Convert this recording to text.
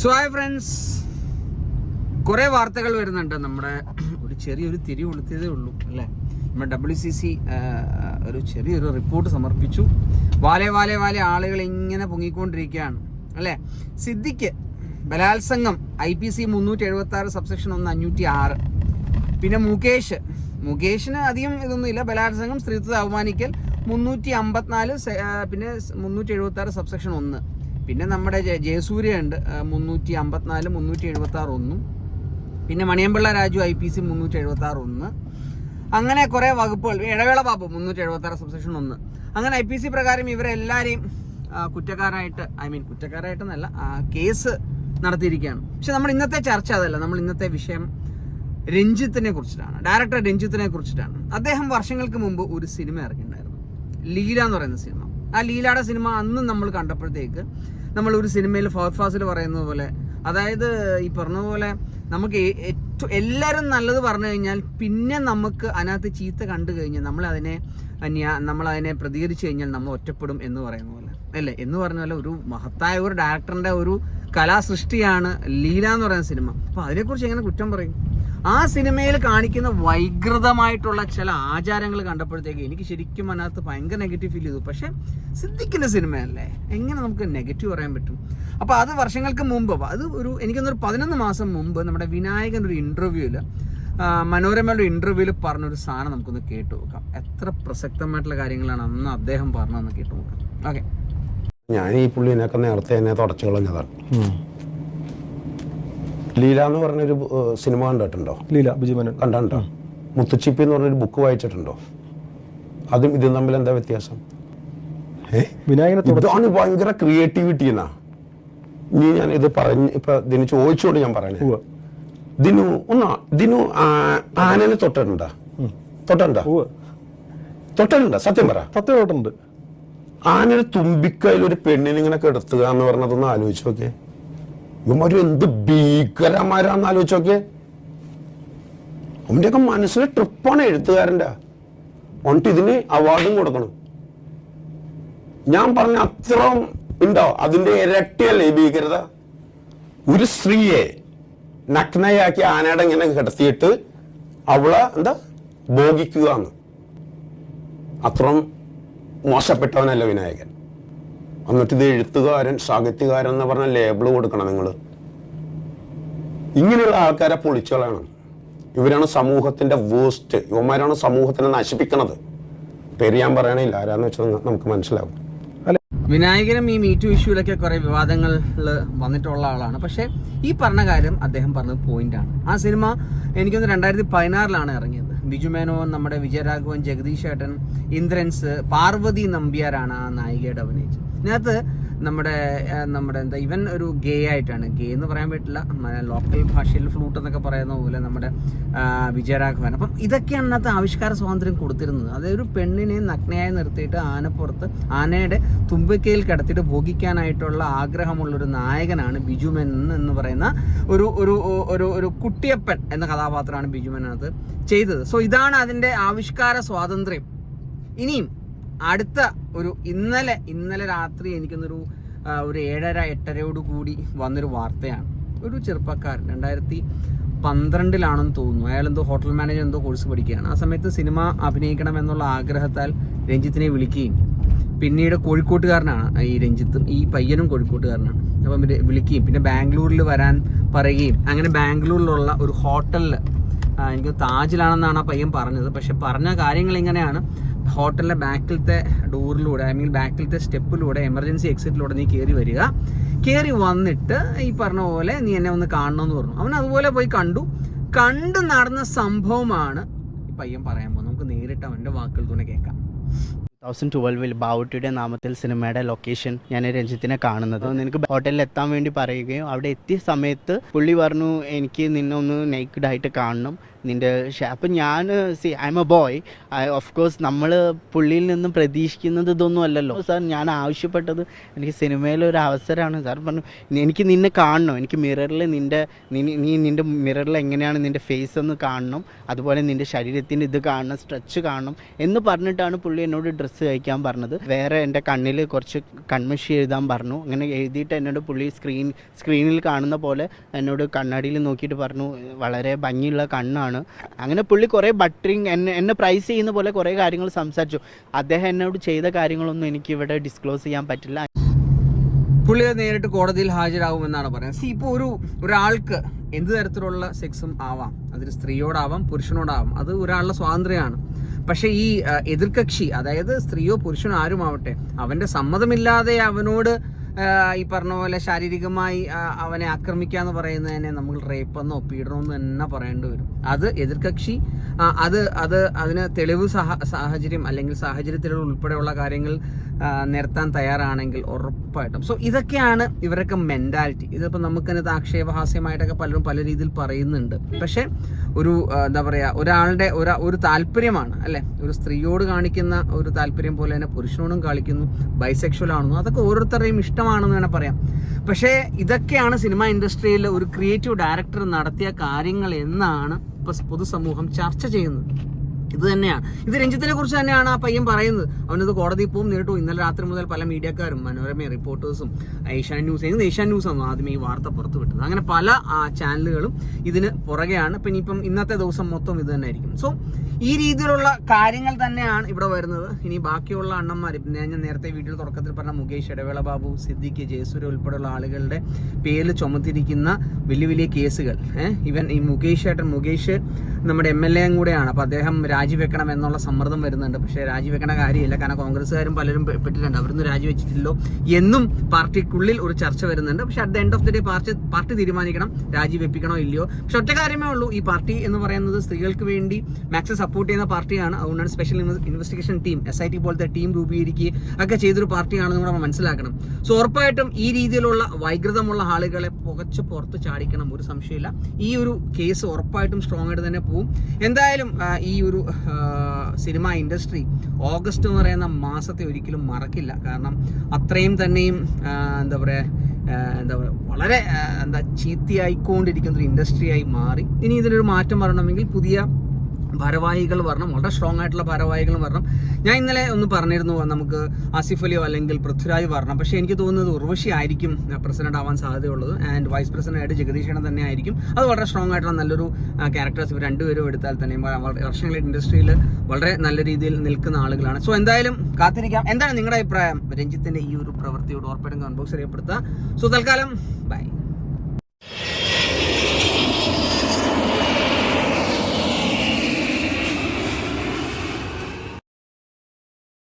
So hi friends കുറേ വാർത്തകൾ വരുന്നുണ്ട്. നമ്മുടെ ഒരു ചെറിയൊരു തിരി കൊളുത്തിയതേ ഉള്ളൂ അല്ലേ? നമ്മുടെ ഡബ്ല്യു സി സി ഒരു ചെറിയൊരു റിപ്പോർട്ട് സമർപ്പിച്ചു. വാലെ വാലെ വാലെ ആളുകൾ ഇങ്ങനെ പൊങ്ങിക്കൊണ്ടിരിക്കുകയാണ് അല്ലേ? സിദ്ദിഖ് ബലാത്സംഗം ഐ പി സി മുന്നൂറ്റി എഴുപത്തി ആറ് സബ്സെക്ഷൻ ഒന്ന് അഞ്ഞൂറ്റി ആറ് പിന്നെ മുകേഷ് മുകേഷിന് അധികം ഇതൊന്നുമില്ല. ബലാത്സംഗം സ്ത്രീത്വത്തെ അവമാനിക്കൽ മുന്നൂറ്റി അമ്പത്തിനാല് പിന്നെ മുന്നൂറ്റി എഴുപത്തി ആറ് സബ്സെക്ഷൻ ഒന്ന്. പിന്നെ നമ്മുടെ ജയ- ജയസൂര്യ ഉണ്ട് മുന്നൂറ്റി അമ്പത്തിനാല് മുന്നൂറ്റി എഴുപത്തി ആറ് ഒന്നും. പിന്നെ Maniyanpilla Raju I P C മുന്നൂറ്റി എഴുപത്തി ആറ് ഒന്ന് അങ്ങനെ കുറേ വകുപ്പുകൾ. ഇടവേള ബാബു മുന്നൂറ്റി എഴുപത്തി ആറ് സബ്സെക്ഷൻ ഒന്ന്. അങ്ങനെ ഐ പി സി പ്രകാരം ഇവരെല്ലാവരെയും കുറ്റക്കാരായിട്ട് ഐ മീൻ കുറ്റക്കാരായിട്ടെന്നല്ല കേസ് നടത്തിയിരിക്കുകയാണ്. പക്ഷെ നമ്മൾ ഇന്നത്തെ ചർച്ച അതല്ല. നമ്മൾ ഇന്നത്തെ വിഷയം രഞ്ജിത്തിനെ കുറിച്ചിട്ടാണ്. ഡയറക്ടർ രഞ്ജിത്തിനെ കുറിച്ചിട്ടാണ്. അദ്ദേഹം വർഷങ്ങൾക്ക് മുമ്പ് ഒരു സിനിമ ഇറങ്ങിയിട്ടുണ്ടായിരുന്നു. ലീല എന്ന് പറയുന്ന സിനിമ. ആ ലീലയുടെ സിനിമ അന്ന് നമ്മൾ കണ്ടപ്പോഴത്തേക്ക് നമ്മൾ ഒരു സിനിമയിൽ ഫാസിൽ പറയുന്നത് പോലെ അതായത് ഈ പറഞ്ഞ പോലെ നമുക്ക് ഏറ്റവും എല്ലാവരും നല്ലത് പറഞ്ഞു കഴിഞ്ഞാൽ പിന്നെ നമുക്ക് അതിനകത്ത് ചീത്ത കണ്ടു കഴിഞ്ഞാൽ നമ്മൾ അതിനെ പ്രതികരിച്ചു കഴിഞ്ഞാൽ നമ്മൾ ഒറ്റപ്പെടും എന്ന് പറയുന്ന പോലെ. അല്ലേ? എന്ന് പറഞ്ഞ പോലെ ഒരു മഹത്തായ ഒരു ഡയറക്ടറിന്റെ ഒരു കലാസൃഷ്ടിയാണ് ലീല എന്ന് പറയുന്ന സിനിമ. അപ്പോൾ അതിനെക്കുറിച്ച് എങ്ങനെ കുറ്റം പറയും? ആ സിനിമയിൽ കാണിക്കുന്ന വൈകൃതമായിട്ടുള്ള ചില ആചാരങ്ങൾ കണ്ടപ്പോഴത്തേക്ക് എനിക്ക് ശരിക്കും അതിനകത്ത് ഭയങ്കര നെഗറ്റീവ് ഫീൽ ചെയ്തു. പക്ഷെ സിദ്ധിക്കുന്ന സിനിമയല്ലേ? എങ്ങനെ നമുക്ക് നെഗറ്റീവ് പറയാൻ പറ്റും? അപ്പോൾ അത് വർഷങ്ങൾക്ക് മുമ്പ് അത് ഒരു എനിക്കൊന്നൊരു പതിനൊന്ന് മാസം മുമ്പ് നമ്മുടെ വിനായകൻ ഒരു ഇന്റർവ്യൂവിൽ മനോരമയുടെ ഇന്റർവ്യൂവിൽ പറഞ്ഞൊരു സാധനം നമുക്കൊന്ന് കേട്ടു നോക്കാം. എത്ര പ്രസക്തമായിട്ടുള്ള കാര്യങ്ങളാണ് അന്ന് അദ്ദേഹം പറഞ്ഞതെന്ന് കേട്ടു നോക്കാം. ഓക്കെ. ഞാൻ ഈ പുള്ളിനൊക്കെ നേരത്തെ തന്നെ തുടച്ചു കളഞ്ഞതാണ്. ലീല എന്ന് പറഞ്ഞൊരു സിനിമ കണ്ടിട്ടുണ്ടോ? ലീല ബിജുമനൻ കണ്ടിട്ടുണ്ടോ മുത്തുച്ചിപ്പി എന്ന് പറഞ്ഞൊരു ബുക്ക് വായിച്ചിട്ടുണ്ടോ? അതും ഇതും തമ്മിൽ എന്താ വ്യത്യാസം? ഇതാണ് ഭയങ്കര ക്രിയേറ്റിവിറ്റി എന്നാ ഇനി ഞാൻ ഇത് പറഞ്ഞ് ഇപ്പൊ ഇതിന് ചോദിച്ചോണ്ട് ഞാൻ പറയണേ. ദിനു ഒന്നാ ദിനു ആനനെ തൊട്ടിട്ടുണ്ടാ? തൊട്ടിട്ടുണ്ടാ. തൊട്ടിട്ടുണ്ടാ? സത്യം പറ. സത്യമായിട്ടുണ്ട് ആനയുടെ തുമ്പിക്കയിൽ ഒരു പെണ്ണിനെ ഇങ്ങനെ കിടത്തുക എന്ന് പറഞ്ഞതൊന്ന് ആലോചിച്ച് നോക്കിയേ. ഇവന്മാര് എന്ത് ഭീകരന്മാരാന്ന് ആലോചിച്ച് നോക്കിയേ. അവന്റെയൊക്കെ മനസ്സിലെ ട്രിപ്പാണ് എഴുത്തുകാരന്റെ. എന്നിട്ട് ഇതിന് അവാർഡും കൊടുക്കണം. ഞാൻ പറഞ്ഞ അത്ര ഉണ്ടോ? അതിന്റെ ഇരട്ടിയല്ലേ ഭീകരത? ഒരു സ്ത്രീയെ നഗ്നയാക്കി ആനയുടെ ഇങ്ങനെ കിടത്തിയിട്ട് അവളെ എന്താ? ഭോഗിക്കുക എന്ന് അത്രയും മോശപ്പെട്ടവനല്ല വിനായകൻ. എന്നിട്ട് ഇത് എഴുത്തുകാരൻ സാഹിത്യകാരൻ എന്ന് പറഞ്ഞ ലേബിൾ കൊടുക്കണം നിങ്ങൾ ഇങ്ങനെയുള്ള ആൾക്കാരെ പൊളിച്ചു കളയണം ഇവരാണ് സമൂഹത്തിന്റെ വേസ്റ്റ് ഇവന്മാരാണ് സമൂഹത്തിനെ നശിപ്പിക്കണത്. പേര് ഞാൻ പറയണില്ല. ആരാന്ന് വെച്ചാൽ നമുക്ക് മനസ്സിലാവും. വിനായകനും ഈ മീറ്റു ഇഷ്യൂലൊക്കെ കുറെ വിവാദങ്ങളിൽ വന്നിട്ടുള്ള ആളാണ്. പക്ഷേ ഈ പറഞ്ഞ കാര്യം അദ്ദേഹം പറഞ്ഞത് ആണ്. ആ സിനിമ എനിക്കൊന്ന് രണ്ടായിരത്തി പതിനാറിലാണ് ഇറങ്ങിയത്. ബിജു മേനോൻ നമ്മുടെ വിജയരാഘവൻ ജഗദീഷ് ഏട്ടൻ ഇന്ദ്രൻസ് പാർവതി നമ്പ്യാരാണ് ആ നായികയുടെ അഭിനയിച്ചത്. ഇതിനകത്ത് നമ്മുടെ നമ്മുടെ എന്താ ഇവൻ ഒരു ഗേ ആയിട്ടാണ്. ഗേ എന്ന് പറയാൻ പറ്റില്ല. ലോക്കൽ ഭാഷയിൽ ഫ്ലൂട്ട് എന്നൊക്കെ പറയുന്ന പോലെ നമ്മുടെ വിജയരാഘവൻ. അപ്പം ഇതൊക്കെയാണ് അന്നത്തെ ആവിഷ്കാര സ്വാതന്ത്ര്യം കൊടുത്തിരുന്നത്. അതായത് ഒരു പെണ്ണിനെ നഗ്നയായി നിർത്തിയിട്ട് ആനപ്പുറത്ത് ആനയുടെ തുമ്പിക്കയിൽ കിടത്തിയിട്ട് ഭോഗിക്കാനായിട്ടുള്ള ആഗ്രഹമുള്ള ഒരു നായകനാണ് ബിജുമൻ എന്ന് പറയുന്ന ഒരു ഒരു ഒരു ഒരു കുട്ടിയപ്പൻ എന്ന കഥാപാത്രമാണ് ബിജുമനകത്ത് ചെയ്തത്. സോ ഇതാണ് അതിന്റെ ആവിഷ്കാര സ്വാതന്ത്ര്യം. ഇനിയും അടുത്ത ഒരു ഇന്നലെ ഇന്നലെ രാത്രി എനിക്കൊന്നൊരു ഒരു ഏഴര എട്ടരയോട് കൂടി വന്നൊരു വാർത്തയാണ്. ഒരു ചെറുപ്പക്കാരൻ രണ്ടായിരത്തി പന്ത്രണ്ടിലാണെന്ന് തോന്നുന്നു. അയാൾ എന്തോ ഹോട്ടൽ മാനേജർ എന്തോ കോഴ്സ് പഠിക്കുകയാണ്. ആ സമയത്ത് സിനിമ അഭിനയിക്കണം എന്നുള്ള ആഗ്രഹത്താൽ രഞ്ജിത്തിനെ വിളിക്കുകയും പിന്നീട് കോഴിക്കോട്ടുകാരനാണ്. ഈ രഞ്ജിത്തും ഈ പയ്യനും കോഴിക്കോട്ടുകാരനാണ്. അപ്പം വിളിക്കുകയും പിന്നെ ബാംഗ്ലൂരിൽ വരാൻ പറയുകയും അങ്ങനെ ബാംഗ്ലൂരിലുള്ള ഒരു ഹോട്ടലിൽ എനിക്ക് താജിലാണെന്നാണ് ആ പയ്യൻ പറഞ്ഞത്. പക്ഷെ പറഞ്ഞ കാര്യങ്ങൾ ഇങ്ങനെയാണ്. ഹോട്ടലിലെ ബാക്കിലത്തെ ഡോറിലൂടെ ഐ മീൻ ബാക്കിലത്തെ സ്റ്റെപ്പിലൂടെ എമർജൻസി എക്സിറ്റിലൂടെ നീ കയറി വരിക. കയറി വന്നിട്ട് ഈ പറഞ്ഞ പോലെ നീ എന്നെ ഒന്ന് കാണണമെന്ന് പറഞ്ഞു. അവൻ അതുപോലെ പോയി കണ്ടു. കണ്ടു നടന്ന സംഭവമാണ് ഈ പയ്യൻ പറയാൻ പോകുന്നത്. നമുക്ക് നേരിട്ട് അവന്റെ വാക്കുകൾ തന്നെ കേൾക്കാം. തൗസൻഡ് ട്വൽവിൽ ബാവുട്ടിയുടെ നാമത്തിൽ സിനിമയുടെ ലൊക്കേഷൻ ഞാൻ രഞ്ജിത്തിനെ കാണുന്നത്. നിനക്ക് ഹോട്ടലിൽ എത്താൻ വേണ്ടി പറയുകയും അവിടെ എത്തിയ സമയത്ത് പുള്ളി പറഞ്ഞു എനിക്ക് നിന്നെ ഒന്ന് കാണണം. നിന്റെ അപ്പം ഞാൻ C I M A boy of course നമ്മൾ പുള്ളിയിൽ നിന്നും പ്രതീക്ഷിക്കുന്നത് ഇതൊന്നും അല്ലല്ലോ. സാർ ഞാൻ ആവശ്യപ്പെട്ടത് എനിക്ക് സിനിമയിൽ ഒരു അവസരമാണ്. സാർ പറഞ്ഞു എനിക്ക് നിന്നെ കാണണം. എനിക്ക് മിററിൽ നിന്റെ നീ- നീ നിന്റെ മിററിൽ എങ്ങനെയാണ് നിന്റെ ഫേസ് ഒന്ന് കാണണം? അതുപോലെ നിന്റെ ശരീരത്തിന്റെ ഇത് കാണണം സ്ട്രെച്ച് കാണണം. എന്ന് പറഞ്ഞിട്ടാണ് പുള്ളി എന്നോട് ഡ്രസ്സ് കഴിക്കാൻ പറഞ്ഞത്. വേറെ എന്റെ കണ്ണിൽ കുറച്ച് കൺമഷി എഴുതാൻ പറഞ്ഞു. അങ്ങനെ എഴുതിയിട്ട് എന്നോട് പുള്ളി സ്ക്രീൻ സ്ക്രീനിൽ കാണുന്ന പോലെ എന്നോട് കണ്ണാടിയിൽ നോക്കിയിട്ട് പറഞ്ഞു. വളരെ ഭംഗിയുള്ള കണ്ണാണ്. അങ്ങനെ പുള്ളി കുറേ ബട്ടറിങ് എന്നെ എന്നെ പ്രൈസ് ചെയ്യുന്ന പോലെ കുറേ കാര്യങ്ങൾ സംസാരിച്ചു. അദ്ദേഹം എന്നോട് ചെയ്ത കാര്യങ്ങളൊന്നും എനിക്ക് ഇവിടെ ഡിസ്ക്ലോസ് ചെയ്യാൻ പറ്റില്ല. പുള്ളിയെ നേരിട്ട് കോടതിയിൽ ഹാജരാകുമെന്നാണ് പറയുന്നത്. സി ഇപ്പോൾ ഒരു ഒരാൾക്ക് എന്ത് തരത്തിലുള്ള സെക്സും ആവാം. അതൊരു സ്ത്രീയോടാവാം പുരുഷനോടാവാം. അത് ഒരാളുടെ സ്വാതന്ത്ര്യമാണ്. പക്ഷേ ഈ എതിർകക്ഷി അതായത് സ്ത്രീയോ പുരുഷനോ ആരുമാവട്ടെ അവന്റെ സമ്മതമില്ലാതെ അവനോട് ഈ പറഞ്ഞ പോലെ ശാരീരികമായി അവനെ ആക്രമിക്കുക എന്ന് പറയുന്നതിനെ നമ്മൾ റേപ്പെന്നോ പീഡനമെന്നോ തന്നെ പറയേണ്ടി വരും. അത് എതിർകക്ഷി അത് അത് അതിന് തെളിവ് സഹ സാഹചര്യം അല്ലെങ്കിൽ സാഹചര്യത്തിൽ ഉൾപ്പെടെയുള്ള കാര്യങ്ങൾ നിരത്താൻ തയ്യാറാണെങ്കിൽ ഉറപ്പായിട്ടും. സോ ഇതൊക്കെയാണ് ഇവരൊക്കെ മെന്റാലിറ്റി ഇതിപ്പോൾ നമുക്കതിനകത്ത് ആക്ഷേപഹാസ്യമായിട്ടൊക്കെ പലരും പല രീതിയിൽ പറയുന്നുണ്ട്. പക്ഷേ ഒരു എന്താ പറയുക ഒരാളുടെ ഒരു ഒരു താല്പര്യമാണ് അല്ലേ? ഒരു സ്ത്രീയോട് കാണിക്കുന്ന ഒരു താല്പര്യം പോലെ തന്നെ പുരുഷനോടും കാണിക്കുന്നു ബൈസെക്ഷൽ ആണെന്നു അതൊക്കെ ഓരോരുത്തരുടെയും ഇഷ്ടമാണെന്ന് വേണേൽ പറയാം. പക്ഷേ ഇതൊക്കെയാണ് സിനിമ ഇൻഡസ്ട്രിയിൽ ഒരു ക്രിയേറ്റീവ് ഡയറക്ടർ നടത്തിയ കാര്യങ്ങൾ എന്നാണ് ഇപ്പോൾ പൊതുസമൂഹം ചർച്ച ചെയ്യുന്നത്. ഇത് തന്നെയാണ്. ഇത് രഞ്ജിത്തിനെ കുറിച്ച് തന്നെയാണ് ആ പയ്യൻ പറയുന്നത്. അവനത് കോടതി പോവും നേരിട്ടു ഇന്നലെ രാത്രി മുതൽ പല മീഡിയക്കാരും മനോരമ റിപ്പോർട്ടേഴ്സും ഏഷ്യാൻ ന്യൂസ് ഇന്ന് ഏഷ്യാൻ ന്യൂസ് ആണ് ആദ്യം ഈ വാർത്ത പുറത്തു വിട്ടത്. അങ്ങനെ പല ചാനലുകളും ഇതിന് പുറകെയാണ്. പിന്നെ ഇപ്പം ഇന്നത്തെ ദിവസം മൊത്തം ഇത് തന്നെ ആയിരിക്കും സോ ഈ രീതിയിലുള്ള കാര്യങ്ങൾ തന്നെയാണ് ഇവിടെ വരുന്നത്. ഇനി ബാക്കിയുള്ള അണ്ണന്മാർ ഞാൻ ഞാൻ നേരത്തെ വീട്ടിൽ തുടക്കത്തിൽ പറഞ്ഞ മുകേഷ് ഇടവേള ബാബു സിദ്ദിഖ് ജയസൂര്യ ഉൾപ്പെടെയുള്ള ആളുകളുടെ പേര് ചുമത്തിരിക്കുന്ന വലിയ വലിയ കേസുകൾ. ഇവൻ ഈ മുകേഷ് ഏട്ടൻ മുകേഷ് നമ്മുടെ എം എൽ എയും കൂടെയാണ്. അപ്പോൾ അദ്ദേഹം രാജിവെക്കണം എന്നുള്ള സമ്മർദ്ദം വരുന്നുണ്ട്. പക്ഷേ രാജിവെക്കണ കാര്യമില്ല. കാരണം കോൺഗ്രസ്സുകാരും പലരും പെട്ടിട്ടുണ്ട്. അവരൊന്നും രാജിവെച്ചിട്ടില്ലോ എന്നും പാർട്ടിക്കുള്ളിൽ ഒരു ചർച്ച വരുന്നുണ്ട്. പക്ഷേ at the end of the day party party തീരുമാനിക്കണം. രാജിവെപ്പിക്കണോ ഇല്ലയോ? പക്ഷെ ഒറ്റ കാര്യമേ ഉള്ളൂ. ഈ പാർട്ടി എന്ന് പറയുന്നത് സ്ത്രീകൾക്ക് വേണ്ടി മാക്സിമം സപ്പോർട്ട് ചെയ്യുന്ന പാർട്ടിയാണ്. അതുകൊണ്ടാണ് special investigation team S I T പോലത്തെ ടീം രൂപീകരിക്കുകയും ഒക്കെ ചെയ്തൊരു പാർട്ടിയാണെന്ന് നമ്മൾ മനസ്സിലാക്കണം. സോ ഉറപ്പായിട്ടും ഈ രീതിയിലുള്ള വൈകൃതമുള്ള ആളുകളെ പുകച്ച് പുറത്ത് ചാടിക്കണം. ഒരു സംശയമില്ല ഈ ഒരു കേസ് ഉറപ്പായിട്ടും സ്ട്രോങ് ആയിട്ട് തന്നെ പോവും. എന്തായാലും ഈ ഒരു സിനിമ ഇൻഡസ്ട്രി ഓഗസ്റ്റ് എന്ന് പറയുന്ന മാസത്തെ ഒരിക്കലും മറക്കില്ല. കാരണം അത്രയും തന്നെയും എന്താ പറയുക എന്താ പറയുക വളരെ എന്താ ചീത്തയായിക്കൊണ്ടിരിക്കുന്ന ഒരു ഇൻഡസ്ട്രിയായി മാറി. ഇനി ഇതിനൊരു മാറ്റം വരണമെങ്കിൽ പുതിയ ഭാരവാഹികൾ വരണം വളരെ സ്ട്രോങ് ആയിട്ടുള്ള ഭാരവാഹികൾ വരണം. ഞാൻ ഇന്നലെ ഒന്ന് പറഞ്ഞിരുന്നു നമുക്ക് ആസിഫ് അലിയോ അല്ലെങ്കിൽ പൃഥ്വിരാജ് വരണം. പക്ഷേ എനിക്ക് തോന്നുന്നത് ഉർവശി ആയിരിക്കും പ്രസിഡന്റ് ആവാൻ സാധ്യതയുള്ളത്. ആൻഡ് വൈസ് പ്രസിഡന്റ് ആയിട്ട് ജഗദീഷണം തന്നെ ആയിരിക്കും. അത് വളരെ സ്ട്രോങ് ആയിട്ടുള്ള നല്ലൊരു ക്യാരക്ടേഴ്സ് ഇവർ രണ്ടുപേരും എടുത്താൽ തന്നെ വർഷങ്ങളായിട്ട് ഇൻഡസ്ട്രിയിൽ വളരെ നല്ല രീതിയിൽ നിൽക്കുന്ന ആളുകളാണ്. സോ എന്തായാലും കാത്തിരിക്കാം. എന്താണ് നിങ്ങളുടെ അഭിപ്രായം? രഞ്ജിത്തിന്റെ ഈ ഒരു പ്രവൃത്തിയോട് ഉറപ്പായിട്ടും കൺബോക്സ് അറിയപ്പെടുത്തുക സോ തൽക്കാലം ബൈ